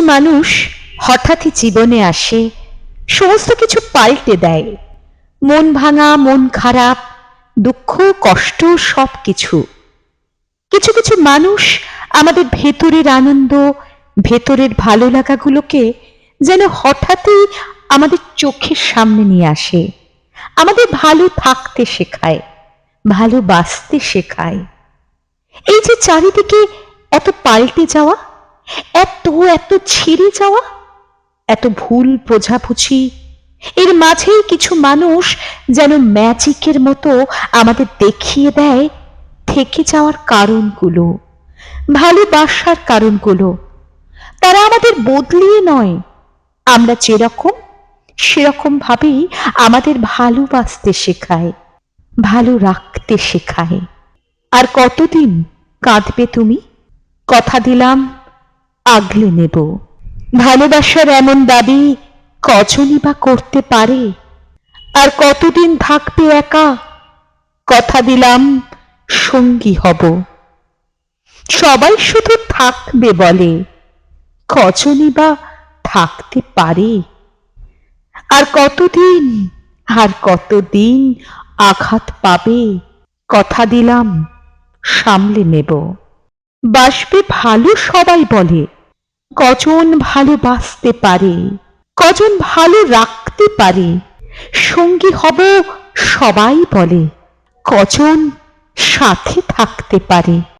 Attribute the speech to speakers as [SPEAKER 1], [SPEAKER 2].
[SPEAKER 1] মানুষ হঠাৎই জীবনে আসে, সমস্ত কিছু পাল্টে দেয়। মন ভাঙা, মন খারাপ, দুঃখ, কষ্ট, সব কিছু। কিছু কিছু মানুষ আমাদের ভেতরের আনন্দ, ভেতরের ভালো লাগাগুলোকে যেন হঠাৎই আমাদের চোখের সামনে নিয়ে আসে। আমাদের ভালো থাকতে শেখায় ভালোবাসতে শেখায়। এই যে চারিদিকে এত পাল্টে যাওয়া এত এত ছিঁড়ে যাওয়া, এত ভুল বোঝাবুঝি। এর মাঝেই কিছু মানুষ যেন ম্যাজিকের মতো আমাদের দেখিয়ে দেয় থেকে যাওয়ার কারণগুলো, ভালোবাসার কারণগুলো। তারা আমাদের বদলিয়ে নয়। আমরা যেরকম সেরকম ভাবেই আমাদের ভালোবাসতে শেখায়, ভালো রাখতে শেখায়। আর কতদিন কাঁদবে তুমি? কথা দিলাম। আগলে নেব। ভালোবাসার এমন দাবি কজনই বা করতে পারে? আর কতদিন থাকবে একা? কথা দিলাম, সঙ্গী হব। সবাই শুধু থাকবে বলে কজনই বা থাকতে পারে? আর কতদিন আর কতদিন আঘাত পাবে? কথা দিলাম, সামলে নেব। বাসবে ভালো সবাই বলে। কজন ভালোবাসতে পারে, কজন ভালো রাখতে পারে, সঙ্গী হব সবাই বলে, কজন সাথে থাকতে পারে।